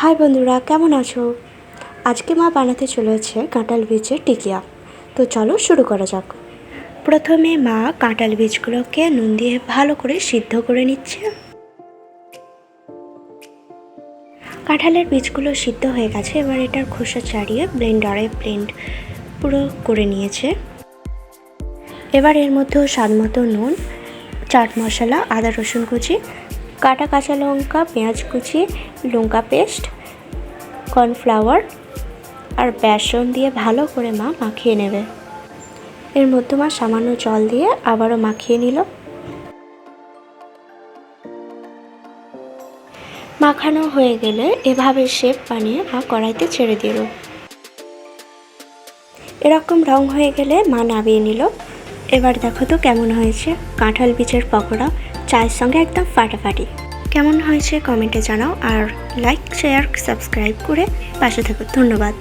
High বন্ধুরা, কেমন আছো? আজকে মা বানাতে চলেছে কাঁঠাল বীজের টিকিয়া। তো চলো শুরু করা যাক। প্রথমে মা কাঁঠাল বীজগুলোকে নুন দিয়ে ভালো করে সিদ্ধ করে নিচ্ছে। কাঁঠালের বীজগুলো সিদ্ধ হয়ে গেছে, এবার এটার খোসা ছাড়িয়ে ব্লেন্ডারে ব্লেন্ড পুরো করে নিয়েছে। এবার এর মধ্যেও স্বাদ মতো নুন, চাট মশলা, আদা রসুন কুচি কাটা কাঁচা লঙ্কা, পেঁয়াজ কুচি, লঙ্কা পেস্ট, কর্নফ্লাওয়ার আর বেসন দিয়ে ভালো করে মা মাখিয়ে নেবে। এর মধ্যে মা সামান্য জল দিয়ে আবারও মাখিয়ে নিল। মাখানো হয়ে গেলে এভাবে শেপ বানিয়ে মা কড়াইতে ছেড়ে দিল। এরকম রং হয়ে গেলে মা নামিয়ে নিল। এবার দেখো তো কেমন হয়েছে। কাঁঠাল বীজের পকোড়া, চায়ের সঙ্গে একদম ফাটাফাটি। কেমন হয়েছে কমেন্টে জানাও আর লাইক শেয়ার সাবস্ক্রাইব করে পাশে থাকো। ধন্যবাদ।